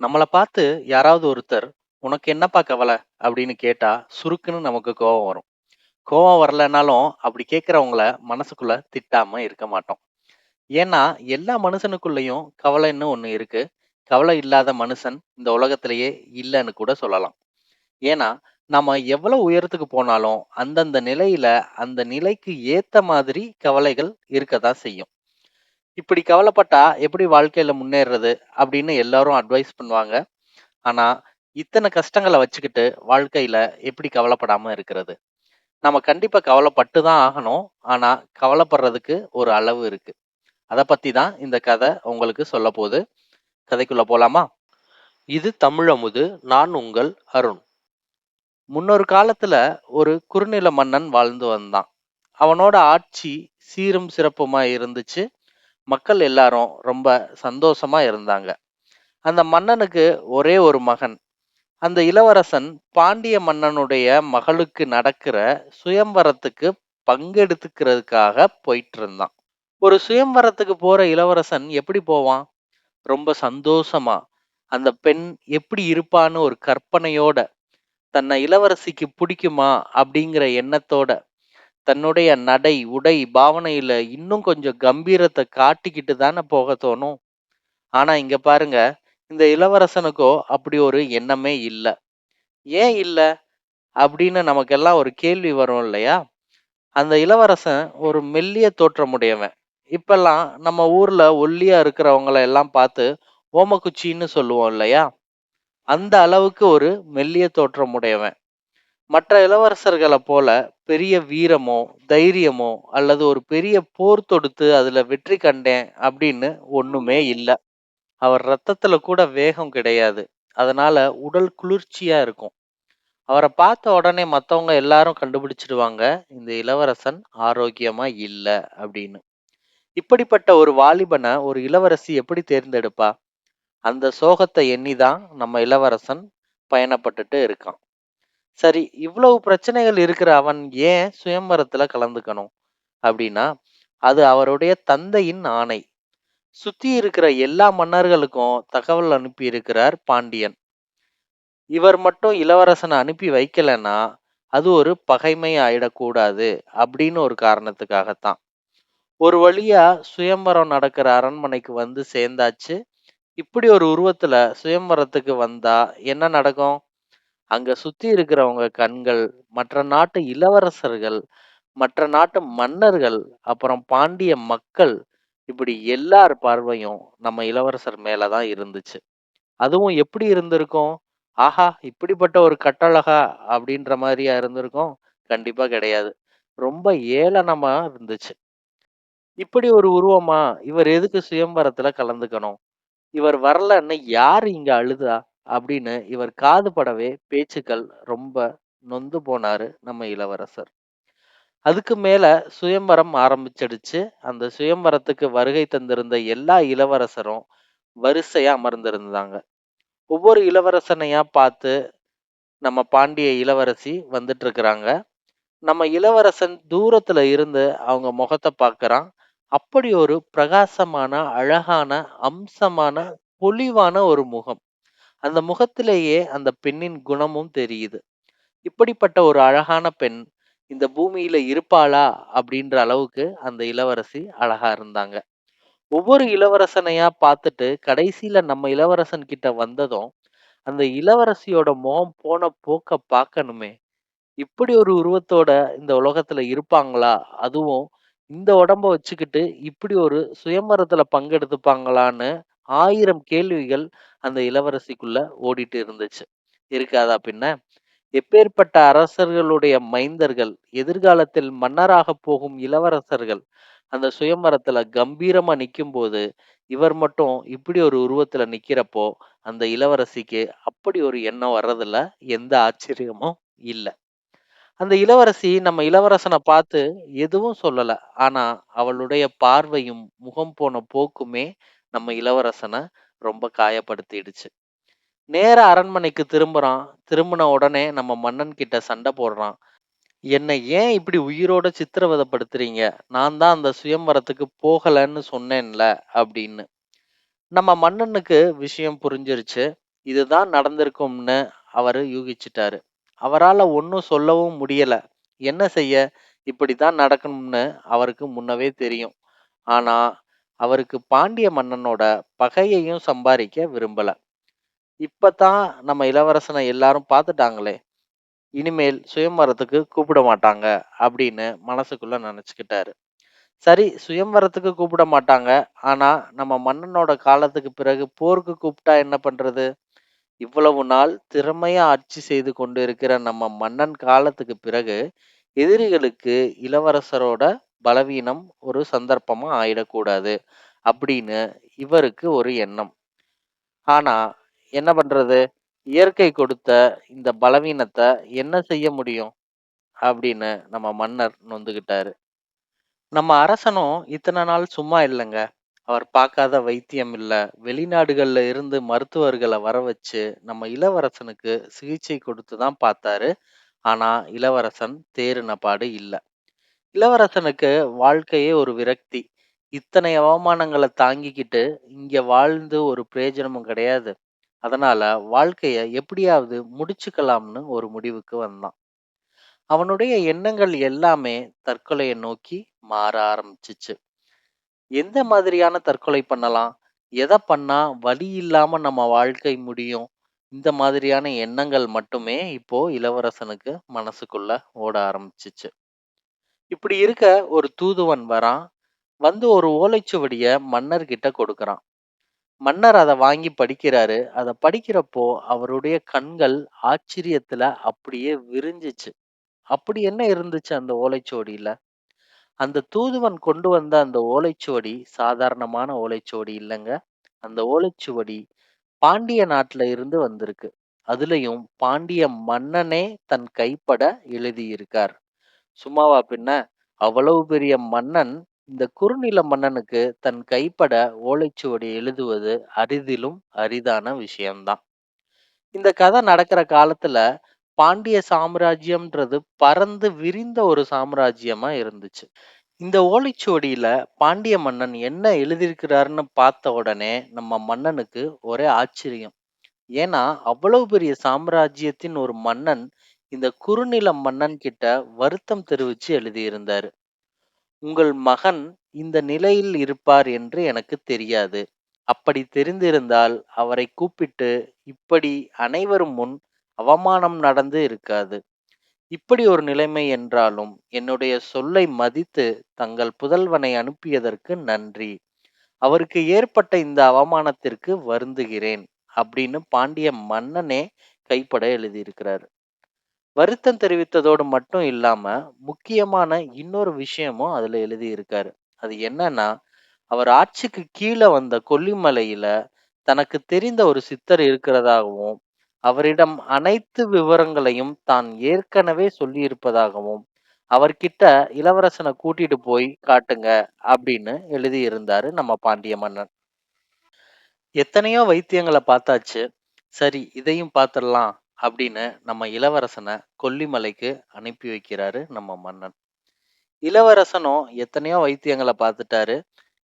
நம்மள பார்த்து யாராவது ஒருத்தர், "உனக்கு என்னப்பா கவலை அப்படின்னு கேட்டா, சுருக்குன்னு நமக்கு கோவம் வரும். கோவம் வரலனாலும், அப்படி கேட்குறவங்கள மனசுக்குள்ள திட்டாம இருக்க மாட்டோம். ஏன்னா, எல்லா மனுஷனுக்குள்ளேயும் கவலைன்னு ஒன்று இருக்கு. கவலை இல்லாத மனுஷன் இந்த உலகத்திலேயே இல்லைன்னு கூட சொல்லலாம். ஏன்னா, நம்ம எவ்வளவு உயரத்துக்கு போனாலும், அந்தந்த நிலையில, அந்த நிலைக்கு ஏத்த மாதிரி கவலைகள் இருக்கத்தான் செய்யும். இப்படி கவலைப்பட்டா எப்படி வாழ்க்கையில முன்னேறுறது? அப்படின்னு எல்லாரும் அட்வைஸ் பண்ணுவாங்க. ஆனா, இத்தனை கஷ்டங்களை வச்சுக்கிட்டு வாழ்க்கையில எப்படி கவலைப்படாம இருக்கிறது? நம்ம கண்டிப்பா கவலைப்பட்டு தான் ஆகணும். ஆனா, கவலைப்படுறதுக்கு ஒரு அளவு இருக்கு. அதை பத்தி தான் இந்த கதை உங்களுக்கு சொல்லப்போது. கதைக்குள்ள போலாமா? இது தமிழமுது. நான் உங்கள் அருண். முன்னொரு காலத்துல ஒரு குறுநில மன்னன் வாழ்ந்து வந்தான். அவனோட ஆட்சி சீரும் சிறப்புமா இருந்துச்சு. மக்கள் எல்லாரும் ரொம்ப சந்தோஷமா இருந்தாங்க. அந்த மன்னனுக்கு ஒரே ஒரு மகன். அந்த இளவரசன் பாண்டிய மன்னனுடைய மகளுக்கு நடக்கிற சுயம்வரத்துக்கு பங்கெடுத்துக்கிறதுக்காக போயிட்டு இருந்தான். ஒரு சுயம்வரத்துக்கு போற இளவரசன் எப்படி போவான்? ரொம்ப சந்தோஷமா, அந்த பெண் எப்படி இருப்பான்னு ஒரு கற்பனையோட, தன்னை இளவரசிக்கு பிடிக்குமா அப்படிங்கிற எண்ணத்தோட, தன்னுடைய நடை, உடை, பாவனையில இன்னும் கொஞ்சம் கம்பீரத்த காட்டிக்கிட்டு தானே போக தோணும். ஆனா இங்க பாருங்க, இந்த இளவரசனுக்கோ அப்படி ஒரு எண்ணமே இல்ல. ஏன் இல்ல? அப்படின்னு நமக்கெல்லாம் ஒரு கேள்வி வரும் இல்லையா? அந்த இளவரசன் ஒரு மெல்லிய தோற்றமுடையவன். இப்பல்லாம் நம்ம ஊர்ல ஒல்லியா இருக்கிறவங்கள எல்லாம் பார்த்து ஓமக்குச்சின்னு சொல்லுவோம் இல்லையா? அந்த அளவுக்கு ஒரு மெல்லிய தோற்றமுடையவன். மற்ற இளவரசர்களை போல பெரிய வீரமோ, தைரியமோ அல்லது ஒரு பெரிய போர் தொடுத்து அதுல வெற்றி கண்டேன் அப்படின்னு ஒண்ணுமே இல்ல. அவர் ரத்தத்துல கூட வேகம் கிடையாது. அதனால உடல் குளிர்ச்சியா இருக்கும். அவர பார்த்த உடனே மத்தவங்க எல்லாரும் கண்டுபிடிச்சிடுவாங்க, இந்த இளவரசன் ஆரோக்கியமா இல்ல அப்படின்னு. இப்படிப்பட்ட ஒரு வாலிபன ஒரு இளவரசி எப்படி தேர்ந்தெடுப்பா? அந்த சோகத்தை எண்ணிதான் நம்ம இளவரசன் பயணப்பட்டுட்டு இருக்கான். சரி, இவ்வளவு பிரச்சனைகள் இருக்கிற அவன் ஏன் சுயம்பரத்துல கலந்துக்கணும்? அப்படின்னா, அது அவருடைய தந்தையின் ஆணை. சுத்தி இருக்கிற எல்லா மன்னர்களுக்கும் தகவல் அனுப்பி இருக்கிறார் பாண்டியன். இவர் மட்டும் இளவரசனை அனுப்பி வைக்கலன்னா, அது ஒரு பகைமை ஆயிடக்கூடாது அப்படின்னு ஒரு காரணத்துக்காகத்தான். ஒரு வழியா சுயம்வரம் நடக்கிற அரண்மனைக்கு வந்து சேர்ந்தாச்சு. இப்படி ஒரு உருவத்துல சுயம்வரத்துக்கு வந்தா என்ன நடக்கும்? அங்க சுத்தி இருக்கிறவங்க கண்கள், மற்ற நாட்டு இளவரசர்கள், மற்ற நாட்டு மன்னர்கள், அப்புறம் பாண்டிய மக்கள் இப்படி எல்லார் பார்வையும் நம்ம இளவரசர் மேல தான் இருந்துச்சு. அதுவும் எப்படி இருந்திருக்கும்? ஆஹா! இப்படிப்பட்ட ஒரு கட்டழகா அப்படின்ற மாரியா இருந்திருக்கும்? கண்டிப்பா கிடையாது. ரொம்ப ஏளனமா இருந்துச்சு. இப்படி ஒரு உருவமா? இவர் எதுக்கு சுயம்வரத்துல கலந்துக்கணும்? இவர் வரலன்னு யார் இங்க அழுதா? அப்படின்னு இவர் காது படவே பேச்சுக்கள் ரொம்ப நொந்து போனாரு நம்ம இளவரசர். அதுக்கு மேல சுயம்பரம் ஆரம்பிச்சிடுச்சு. அந்த சுயம்பரத்துக்கு வருகை தந்திருந்த எல்லா இளவரசரும் வரிசையா அமர்ந்திருந்தாங்க. ஒவ்வொரு இளவரசனையா பார்த்து நம்ம பாண்டிய இளவரசி வந்துட்டு இருக்கிறாங்க. நம்ம இளவரசன் தூரத்துல இருந்து அவங்க முகத்தை பார்க்கறான். அப்படி ஒரு பிரகாசமான, அழகான, அம்சமான, பொலிவான ஒரு முகம். அந்த முகத்திலேயே அந்த பெண்ணின் குணமும் தெரியுது. இப்படிப்பட்ட ஒரு அழகான பெண் இந்த பூமியில இருப்பாளா? அப்படின்ற அளவுக்கு அந்த இளவரசி அழகா இருந்தாங்க. ஒவ்வொரு இளவரசனையா பார்த்துட்டு கடைசியில நம்ம இளவரசன் கிட்ட வந்ததும், அந்த இளவரசியோட முகம் போன போக்க பார்க்கணுமே! இப்படி ஒரு உருவத்தோட இந்த உலகத்துல இருப்பாங்களா? அதுவும் இந்த உடம்ப வச்சுக்கிட்டு இப்படி ஒரு சுயம்பரத்துல பங்கெடுத்துப்பாங்களான்னு ஆயிரம் கேள்விகள் அந்த இளவரசிக்குள்ள ஓடிட்டு இருந்துச்சு. இருக்காதா பின்ன? எப்பேர்ப்பட்ட அரசர்களுடைய மைந்தர்கள், எதிர்காலத்தில் மன்னராகப் போகும் இளவரசர்கள் அந்த சுயமரத்துல கம்பீரமா நிக்கும்போது, இவர் மட்டும் இப்படி ஒரு உருவத்துல நிக்கிறப்போ, அந்த இளவரசிக்கு அப்படி ஒரு எண்ணம் வர்றதுல எந்த ஆச்சரியமும் இல்லை அந்த இளவரசி நம்ம இளவரசனை பார்த்து எதுவும் சொல்லல. ஆனா, அவளுடைய பார்வையும், முகம் போன போக்குமே நம்ம இளவரசனை ரொம்ப காயப்படுத்திடுச்சு. நேர அரண்மனைக்கு திரும்புறான். திரும்பின உடனே நம்ம மன்னன் கிட்ட சண்டை போடுறான். என்னை ஏன் இப்படி உயிரோட சித்திரவதைப்படுத்துறீங்க? நான் தான் அந்த சுயம்பரத்துக்கு போகலன்னு சொன்னேன்ல" அப்படின்னு. நம்ம மன்னனுக்கு விஷயம் புரிஞ்சிருச்சு. இதுதான் நடந்திருக்கும்னு அவரு யூகிச்சுட்டாரு. அவரால ஒன்றும் சொல்லவும் முடியலை என்ன செய்ய? இப்படி தான் நடக்கணும்னு அவருக்கு முன்னவே தெரியும். ஆனால் அவருக்கு பாண்டிய மன்னனோட பகையையும் சம்பாதிக்க விரும்பல. இப்பதான் நம்ம இளவரசனை எல்லாரும் பார்த்துட்டாங்களே! இனிமேல் சுயம்வரத்துக்கு கூப்பிட மாட்டாங்க அப்படின்னு மனசுக்குள்ள நினைச்சுக்கிட்டாரு. சரி சுயம்வரத்துக்கு கூப்பிட மாட்டாங்க. ஆனா, நம்ம மன்னனோட காலத்துக்கு பிறகு போருக்கு கூப்பிட்டா என்ன பண்றது? இவ்வளவு நாள் திறமையா ஆட்சி செய்து கொண்டு இருக்கிற நம்ம மன்னன் காலத்துக்கு பிறகு எதிரிகளுக்கு இளவரசரோட பலவீனம் ஒரு சந்தர்ப்பமா ஆயிடக்கூடாது அப்படின்னு இவருக்கு ஒரு எண்ணம். ஆனா என்ன பண்றது? இயற்கை கொடுத்த இந்த பலவீனத்தை என்ன செய்ய முடியும்? அப்படின்னு நம்ம மன்னர் நொந்துக்கிட்டாரு. நம்ம அரசனும் இத்தனை நாள் சும்மா இல்லைங்க அவர் பார்க்காத வைத்தியம் இல்லை வெளிநாடுகள்ல இருந்து மருத்துவர்களை வர வச்சு, நம்ம இளவரசனுக்கு சிகிச்சை கொடுத்து தான் பார்த்தாரு. ஆனா, இளவரசன் தேறின பாடு இல்லை இளவரசனுக்கு வாழ்க்கையே ஒரு விரக்தி. இத்தனை அவமானங்கள தாங்கிக்கிட்டு, இங்க வாழ்ந்து ஒரு பிரயோஜனமும் கிடையாது. அதனால வாழ்க்கைய எப்படியாவது முடிச்சுக்கலாம்னு ஒரு முடிவுக்கு வந்தான். அவனுடைய எண்ணங்கள் எல்லாமே தற்கொலைய நோக்கி மாற ஆரம்பிச்சுச்சு. எந்த மாதிரியான தற்கொலை பண்ணலாம்? எத பண்ணா வலி இல்லாம நம்ம வாழ்க்கை முடியும்? இந்த மாதிரியான எண்ணங்கள் மட்டுமே இப்போ இளவரசனுக்கு மனசுக்குள்ள ஓட ஆரம்பிச்சுச்சு. இப்படி இருக்க ஒரு தூதுவன் வரான். வந்து ஒரு ஓலைச்சுவடிய மன்னர்கிட்ட கொடுக்கறான். மன்னர் அத வாங்கி படிக்கிறாரு. அத படிக்கிறப்போ அவருடைய கண்கள் ஆச்சரியத்துல அப்படியே விரிஞ்சுச்சு. அப்படி என்ன இருந்துச்சு அந்த ஓலைச்சுவடியில? அந்த தூதுவன் கொண்டு வந்த அந்த ஓலைச்சுவடி சாதாரணமான ஓலைச்சுவடி இல்லங்க. அந்த ஓலைச்சுவடி பாண்டிய நாட்டுல இருந்து வந்திருக்கு. அதுலயும் பாண்டிய மன்னனே தன் கைப்பட எழுதியிருக்கார். சும்மாவா பின்ன? அவ்வளவு பெரிய மன்னன் இந்த குறுநில மன்னனுக்கு தன் கைப்பட ஓலைச்சுவடி எழுதுவது அரிதிலும் அரிதான விஷயம்தான் இந்த கதை நடக்கிற காலத்துல பாண்டிய சாம்ராஜ்யம்ன்றது பறந்து விரிந்த ஒரு சாம்ராஜ்யமா இருந்துச்சு. இந்த ஓலைச்சுவடியில பாண்டிய மன்னன் என்ன எழுதியிருக்கிறாருன்னு பார்த்த உடனே நம்ம மன்னனுக்கு ஒரே ஆச்சரியம். ஏன்னா, அவ்வளவு பெரிய சாம்ராஜ்யத்தின் ஒரு மன்னன் இந்த குறுநில மன்னன் கிட்ட வருத்தம் தெரிவிச்சு எழுதியிருந்தாரு. உங்கள் மகன் இந்த நிலையில் இருப்பார் என்று எனக்கு தெரியாது. அப்படி தெரிந்திருந்தால் அவரை கூப்பிட்டு இப்படி அனைவரும் முன் அவமானம் நடந்து இருக்காது. இப்படி ஒரு நிலைமை என்றாலும் என்னுடைய சொல்லை மதித்து தங்கள் புதல்வனை அனுப்பியதற்கு நன்றி. அவருக்கு ஏற்பட்ட இந்த அவமானத்திற்கு வருந்துகிறேன் அப்படின்னு பாண்டிய மன்னனே கைப்பட எழுதியிருக்கிறாரு. வருத்தம் தெரிவித்ததோடு மட்டும் இல்லாம முக்கியமான இன்னொரு விஷயமும் அதுல எழுதியிருக்காரு. அது என்னன்னா, அவர் ஆட்சிக்கு கீழ வந்த கொல்லிமலையில தனக்கு தெரிந்த ஒரு சித்தர் இருக்கிறதாகவும், அவரிடம் அனைத்து விவரங்களையும் தான் ஏற்கனவே சொல்லியிருப்பதாகவும், அவர்கிட்ட இளவரசன கூட்டிட்டு போய் காட்டுங்க அப்படின்னு எழுதியிருந்தாரு நம்ம பாண்டிய மன்னன். எத்தனையோ வைத்தியங்கள பார்த்தாச்சு. சரி இதையும் பார்த்துடலாம் அப்படின்னு நம்ம இளவரசனை கொல்லிமலைக்கு அனுப்பி வைக்கிறாரு நம்ம மன்னன். இளவரசனும் எத்தனையோ வைத்தியங்களை பார்த்துட்டாரு.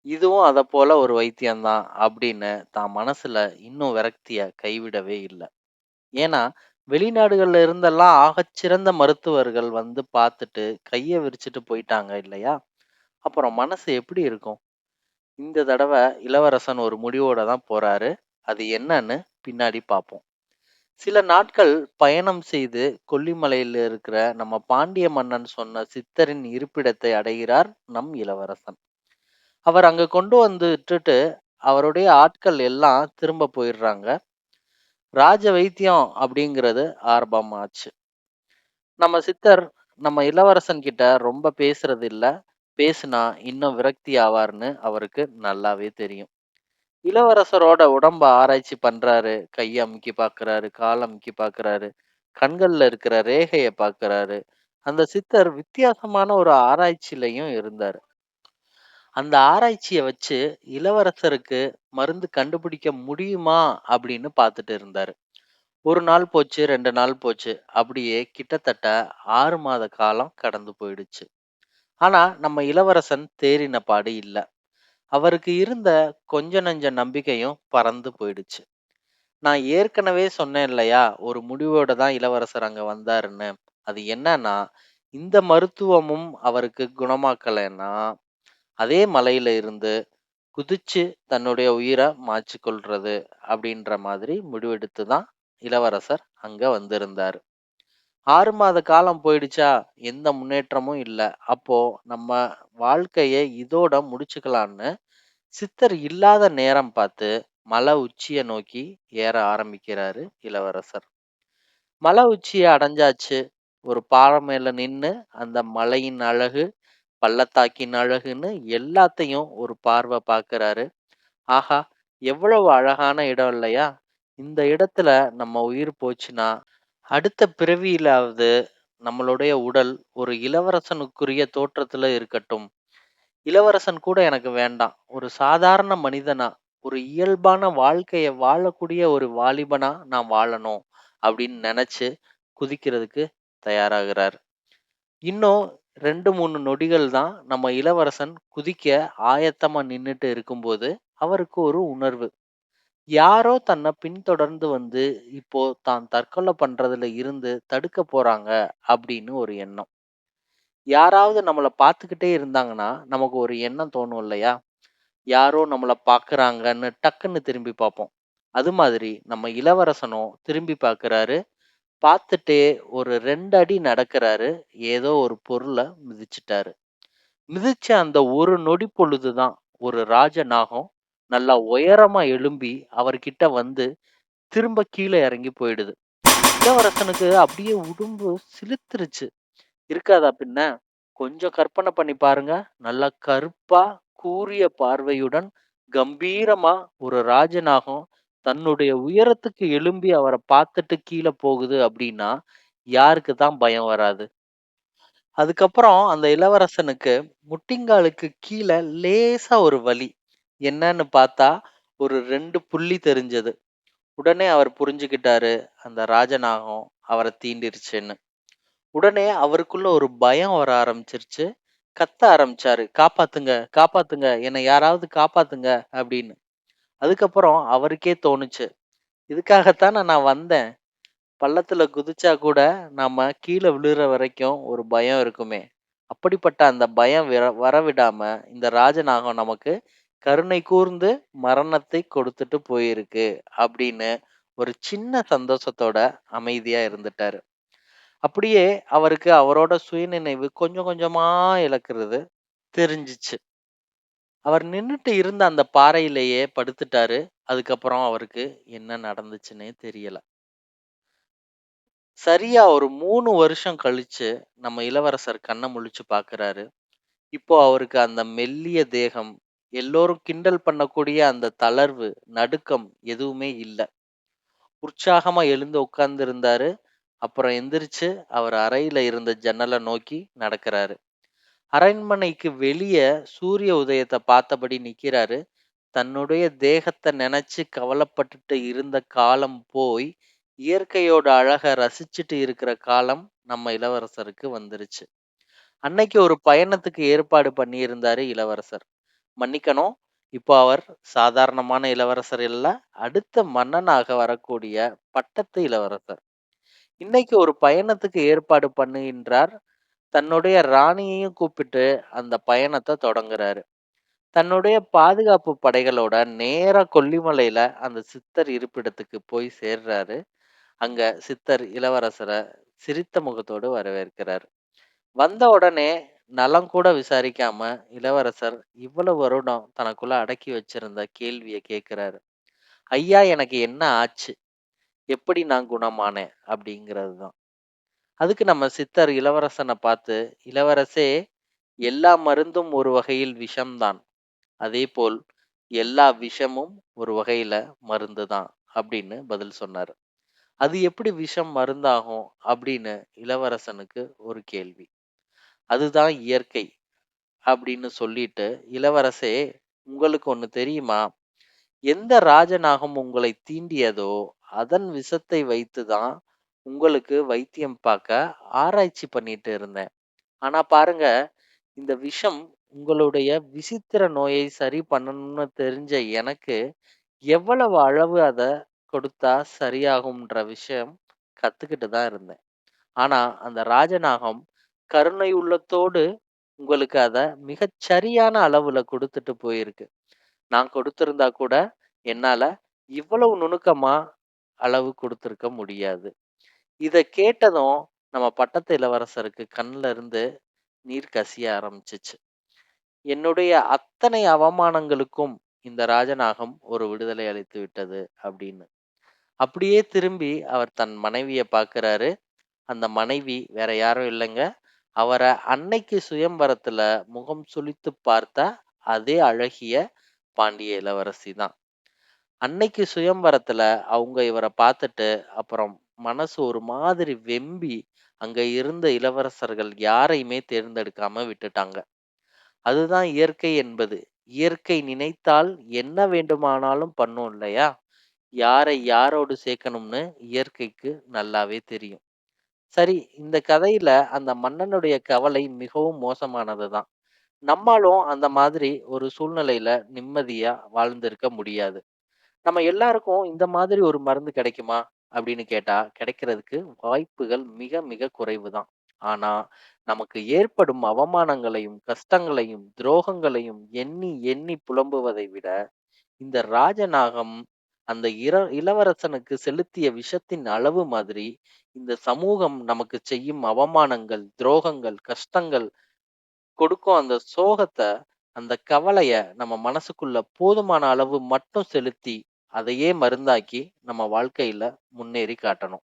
இதுவும் அதை போல ஒரு வைத்தியம் தான் அப்படின்னு தான் மனசுல இன்னும் விரக்திய கைவிடவே இல்லை ஏன்னா, வெளிநாடுகள்ல இருந்தெல்லாம் ஆகச்சிறந்த மருத்துவர்கள் வந்து பார்த்துட்டு கையை விரிச்சுட்டு போயிட்டாங்க இல்லையா? அப்புறம் மனசு எப்படி இருக்கும்? இந்த தடவை இளவரசன் ஒரு முடிவோட தான் போறாரு. அது என்னன்னு பின்னாடி பார்ப்போம். சில நாட்கள் பயணம் செய்து கொல்லிமலையில் இருக்கிற நம்ம பாண்டிய மன்னன் சொன்ன சித்தரின் இருப்பிடத்தை அடைகிறார் நம் இளவரசன். அவர் அங்க கொண்டு வந்து விட்டுட்டு அவருடைய ஆட்கள் எல்லாம் திரும்ப போயிடுறாங்க. ராஜ வைத்தியம் அப்படிங்கிறது ஆரம்பமாச்சு. நம்ம சித்தர் நம்ம இளவரசன் கிட்ட ரொம்ப பேசுறது இல்ல. பேசுனா இன்னும் விரக்தி ஆவார்னு அவருக்கு நல்லாவே தெரியும். இளவரசரோட உடம்ப ஆராய்ச்சி பண்றாரு. கைய அமுக்கி பாக்குறாரு கால அமுக்கி பாக்குறாரு கண்கள்ல இருக்கிற ரேகைய பாக்குறாரு. அந்த சித்தர் வித்தியாசமான ஒரு ஆராய்ச்சியிலயும் இருந்தாரு. அந்த ஆராய்ச்சிய வச்சு இளவரசருக்கு மருந்து கண்டுபிடிக்க முடியுமா அப்படின்னு பார்த்துட்டு இருந்தாரு. ஒரு நாள் போச்சு, 2 நாள் போச்சு. அப்படியே கிட்டத்தட்ட 6 மாத காலம் கடந்து போயிடுச்சு. ஆனா, நம்ம இளவரசன் தேறின பாடு இல்ல. அவருக்கு இருந்த கொஞ்ச நஞ்ச நம்பிக்கையும் பறந்து போயிடுச்சு. நான் ஏற்கனவே சொன்னேன் இல்லையா, ஒரு முடிவோட தான் இளவரசர் அங்க வந்தாருன்னு. அது என்னன்னா, இந்த மருத்துவமும் அவருக்கு குணமாக்கலைன்னா, அதே மலையில இருந்து குதிச்சு தன்னுடைய உயிரை மாய்ச்சுக் கொள்றது அப்படின்ற மாதிரி முடிவெடுத்து தான் இளவரசர் அங்க வந்திருந்தாரு. 6 மாத காலம் போயிடுச்சா, எந்த முன்னேற்றமும் இல்ல. அப்போ நம்ம வாழ்க்கைய இதோட முடிச்சுக்கலான்னு சித்தர் இல்லாத நேரம் பார்த்து மலை உச்சிய நோக்கி ஏற ஆரம்பிக்கிறாரு இளவரசர். மலை உச்சிய அடைஞ்சாச்சு. ஒரு பாறை மேல நின்னு அந்த மலையின் அழகு, பள்ளத்தாக்கின் அழகுன்னு எல்லாத்தையும் ஒரு பார்வை பார்க்கிறாரு. ஆஹா! எவ்வளவு அழகான இடம் இல்லையா? இந்த இடத்துல நம்ம உயிர் போச்சுன்னா, அடுத்த பிறவியிலாவது நம்மளுடைய உடல் ஒரு இளவரசனுக்குரிய தோற்றத்துல இருக்கட்டும். இளவரசன் கூட எனக்கு வேண்டாம். ஒரு சாதாரண மனிதனா, ஒரு இயல்பான வாழ்க்கைய வாழக்கூடிய ஒரு வாலிபனா நான் வாழணும் அப்படின்னு நெனச்சு குதிக்கிறதுக்கு தயாராகிறார். இன்னும் 2, 3 நொடிகள் தான் நம்ம இளவரசன் குதிக்க ஆயத்தமா நின்னுட்டு இருக்கும்போது, அவருக்கு ஒரு உணர்வு. யாரோ தன்னை பின்தொடர்ந்து வந்து, இப்போ தான் தற்கொலை பண்றதுல இருந்து தடுக்க போறாங்க அப்படின்னு ஒரு எண்ணம். யாராவது நம்மள பார்த்துக்கிட்டே இருந்தாங்கன்னா, நமக்கு ஒரு எண்ணம் தோணும் இல்லையா? யாரோ நம்மள பார்க்குறாங்கன்னு டக்குன்னு திரும்பி பார்ப்போம். அது மாதிரி நம்ம இளவரசனும் திரும்பி பார்க்குறாரு. பார்த்துட்டே ஒரு 2 அடி நடக்குறாரு. ஏதோ ஒரு பொருள மிதிச்சிட்டாரு மிதிச்ச அந்த ஒரு நொடி பொழுது தான் ஒரு ராஜநாகம் நல்லா உயரமா எழும்பி அவர்கிட்ட வந்து திரும்ப கீழே இறங்கி போயிடுது. இளவரசனுக்கு அப்படியே உடம்பு சிலுத்துருச்சு இருக்காதா பின்ன? கொஞ்சம் கற்பனை பண்ணி பாருங்க. நல்லா கருப்பா, கூரிய பார்வையுடன், கம்பீரமா ஒரு ராஜனாகும் தன்னுடைய உயரத்துக்கு எழும்பி அவரை பார்த்துட்டு கீழே போகுது அப்படின்னா, யாருக்கு தான் பயம் வராது? அதுக்கப்புறம் அந்த இளவரசனுக்கு முட்டிங்காலுக்கு கீழே லேசா ஒரு வலி. என்னன்னு பார்த்தா, ஒரு 2 புள்ளி தெரிஞ்சது. உடனே அவர் புரிஞ்சுக்கிட்டாரு, அந்த ராஜநாகம் அவர தீண்டிருச்சுன்னு. உடனே அவருக்குள்ள ஒரு பயம் வர ஆரம்பிச்சிருச்சு. கத்த ஆரம்பிச்சாரு. "காப்பாத்துங்க! காப்பாத்துங்க! என்னை யாராவது காப்பாத்துங்க!" அப்படின்னு. அதுக்கப்புறம் அவருக்கே தோணுச்சு. இதுக்காகத்தான நான் வந்தேன். பள்ளத்துல குதிச்சா கூட நாம கீழ விழுற வரைக்கும் ஒரு பயம் இருக்குமே. அப்படிப்பட்ட அந்த பயம் விர வரவிடாம இந்த ராஜநாகம் நமக்கு கருணை கூர்ந்து மரணத்தை கொடுத்துட்டு போயிருக்கு அப்படின்னு ஒரு சின்ன சந்தோஷத்தோட அமைதியா இருந்துட்டாரு. அப்படியே அவருக்கு அவரோட சுயநினைவு கொஞ்சம் கொஞ்சமா இழக்கிறது தெரிஞ்சுச்சு. அவர் நின்னுட்டு இருந்த அந்த பாறையிலேயே படுத்துட்டாரு. அதுக்கப்புறம் அவருக்கு என்ன நடந்துச்சுன்னே தெரியல. சரியா ஒரு மூணு வருஷம் கழிச்சு நம்ம இளவரசர் கண்ணை முழிச்சு பார்க்குறாரு. இப்போ அவருக்கு அந்த மெல்லிய தேகம், எல்லோரும் கிண்டல் பண்ணக்கூடிய அந்த தளர்வு, நடுக்கம் எதுவுமே இல்லை உற்சாகமா எழுந்து உட்கார்ந்திருந்தாரு. அப்புறம் எந்திரிச்சு அவர் அறையில இருந்த ஜன்னலை நோக்கி நடக்கிறாரு அரண்மனைக்கு வெளியே சூரிய உதயத்தை பார்த்தபடி நிக்கிறாரு. தன்னுடைய தேகத்தை நினச்சி கவலைப்பட்டுட்டு இருந்த காலம் போய், இயற்கையோட அழக ரசிச்சுட்டு இருக்கிற காலம் நம்ம இளவரசருக்கு வந்துருச்சு. அன்னைக்கு ஒரு பயணத்துக்கு ஏற்பாடு பண்ணியிருந்தாரு இளவரசர். மன்னிக்கணும், இப்போ அவர் சாதாரணமான இளவரசர் இல்ல. அடுத்த மன்னனாக வரக்கூடிய பட்டத்து இளவரசர். இன்னைக்கு ஒரு பயணத்துக்கு ஏற்பாடு பண்ணுகின்றார். தன்னுடைய ராணியையும் கூப்பிட்டு அந்த பயணத்தை தொடங்குறாரு. தன்னுடைய பாதுகாப்பு படைகளோட நேர கொல்லிமலையில அந்த சித்தர் இருப்பிடத்துக்கு போய் சேர்றாரு. அங்க சித்தர் இளவரசரை சிரித்த முகத்தோடு வரவேற்கிறார். வந்த உடனே நலம் கூட விசாரிக்காம இளவரசர் இவ்வளவு வருடம் தனக்குள்ள அடக்கி வச்சிருந்த கேள்வியை கேட்கிறாரு. "ஐயா எனக்கு என்ன ஆச்சு? எப்படி நான் குணமானேன்?" அப்படிங்கிறது தான். அதுக்கு நம்ம சித்தர் இளவரசனை பார்த்து, "இளவரசே, எல்லா மருந்தும் ஒரு வகையில் விஷம்தான் அதே போல் எல்லா விஷமும் ஒரு வகையில மருந்து தான்." அப்படின்னு பதில் சொன்னார் "அது எப்படி விஷம் மருந்தாகும்?" அப்படின்னு இளவரசனுக்கு ஒரு கேள்வி. "அதுதான் இயற்கை." அப்படின்னு சொல்லிட்டு, "இளவரசே, உங்களுக்கு ஒண்ணு தெரியுமா? எந்த ராஜநாகம் உங்களை தீண்டியதோ, அதன் விஷத்தை வைத்து தான் உங்களுக்கு வைத்தியம் பார்க்க ஆராய்ச்சி பண்ணிட்டு இருந்தேன். ஆனா பாருங்க, இந்த விஷம் உங்களுடைய விசித்திர நோயை சரி பண்ணணும்னு தெரிஞ்ச எனக்கு, எவ்வளவு அளவு அதை கொடுத்தா சரியாகும்ன்ற விஷயம் கத்துக்கிட்டு தான் இருந்தேன். ஆனா, அந்த ராஜநாகம் கருணை உள்ளத்தோடு உங்களுக்கு அதை மிகச் சரியான அளவுல கொடுத்துட்டு போயிருக்கு. நான் கொடுத்திருந்தா கூட என்னால இவ்வளவு நுணுக்கமா அளவு கொடுத்துருக்க முடியாது. இத கேட்டதும் நம்ம பட்டத்து இளவரசருக்கு கண்ல இருந்து நீர் கசிய ஆரம்பிச்சுச்சு. என்னுடைய அத்தனை அவமானங்களுக்கும் இந்த ராஜநாகம் ஒரு விடுதலை அளித்து விட்டது அப்படின்னு. அப்படியே திரும்பி அவர் தன் மனைவிய பார்க்கிறாரு. அந்த மனைவி வேற யாரும் இல்லங்க. அவர அன்னைக்கு சுயம்பரத்துல முகம் சுளித்துப் பார்த்த அதே அழகிய பாண்டிய இளவரசி தான். அன்னைக்கு சுயம்பரத்துல அவங்க இவரை பார்த்துட்டு, அப்புறம் மனசு ஒரு மாதிரி வெம்பி, அங்க இருந்த இளவரசர்கள் யாரையுமே தேர்ந்தெடுக்காம விட்டுட்டாங்க. அதுதான் இயற்கை என்பது. இயற்கை நினைத்தால் என்ன வேண்டுமானாலும் பண்ணும் இல்லையா? யாரை யாரோடு சேர்க்கணும்னு இயற்கைக்கு நல்லாவே தெரியும். சரி, இந்த கதையில அந்த மன்னனுடைய கவலை மிகவும் மோசமானது தான். நம்மாலும் அந்த மாதிரி ஒரு சூழ்நிலையில நிம்மதியா வாழ்ந்திருக்க முடியாது. நம்ம எல்லாருக்கும் இந்த மாதிரி ஒரு மருந்து கிடைக்குமா? அப்படின்னு கேட்டா, கிடைக்கிறதுக்கு வாய்ப்புகள் மிக மிக குறைவு தான். ஆனா, நமக்கு ஏற்படும் அவமானங்களையும், கஷ்டங்களையும், துரோகங்களையும் எண்ணி எண்ணி புலம்புவதை விட, இந்த ராஜநாகம் அந்த இர இளவரசனுக்கு செலுத்திய விஷத்தின் அளவு மாதிரி, இந்த சமூகம் நமக்கு செய்யும் அவமானங்கள், துரோகங்கள், கஷ்டங்கள் கொடுக்கும் அந்த சோகத்தை அந்த கவலைய நம்ம மனசுக்குள்ள போதுமான அளவு மட்டும் செலுத்தி, அதையே மருந்தாக்கி நம்ம வாழ்க்கையில முன்னேறி காட்டணும்.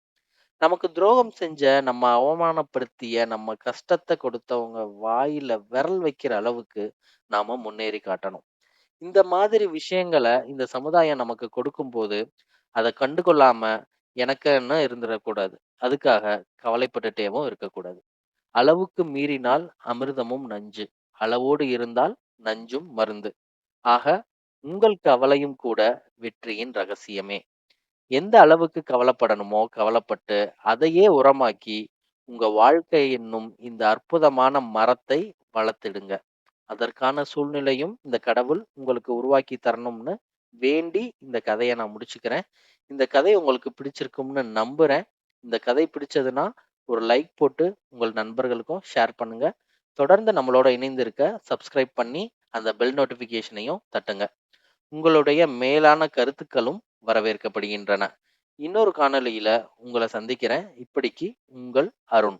நமக்கு துரோகம் செஞ்ச, நம்ம அவமானப்படுத்திய, நம்ம கஷ்டத்த கொடுத்தவங்க வாயில விரல் வைக்கிற அளவுக்கு நாம முன்னேறி காட்டணும். இந்த மாதிரி விஷயங்களை இந்த சமுதாயம் நமக்கு கொடுக்கும்போது, அதை கண்டுகொள்ளாம எனக்குன்னு இருந்துடக்கூடாது அதுக்காக கவலைப்பட்டுட்டேவும் இருக்கக்கூடாது. அளவுக்கு மீறினால் அமிர்தமும் நஞ்சு. அளவோடு இருந்தால் நஞ்சும் மருந்து. ஆக, உங்கள் கவலையும் கூட வெற்றியின் ரகசியமே. எந்த அளவுக்கு கவலைப்படணுமோ கவலைப்பட்டு, அதையே உரமாக்கி, உங்க வாழ்க்கை என்னும் இந்த அற்புதமான மரத்தை வளர்த்திடுங்க. அதற்கான சூழ்நிலையும் இந்த கடவுள் உங்களுக்கு உருவாக்கி தரணும்னு வேண்டி இந்த கதையை நான் முடிச்சுக்கிறேன். இந்த கதை உங்களுக்கு பிடிச்சிருக்கும்னு நம்புறேன். இந்த கதை பிடிச்சதுன்னா, ஒரு லைக் போட்டு உங்கள் நண்பர்களுக்கும் ஷேர் பண்ணுங்க. தொடர்ந்து நம்மளோட இணைந்திருக்க சப்ஸ்கிரைப் பண்ணி, அந்த பெல் நோட்டிஃபிகேஷனையும் தட்டுங்க. உங்களுடைய மேலான கருத்துக்களும் வரவேற்கப்படுகின்றன. இன்னொரு காணொலியில் உங்களை சந்திக்கிறேன். இப்படிக்கு உங்கள் அருண்.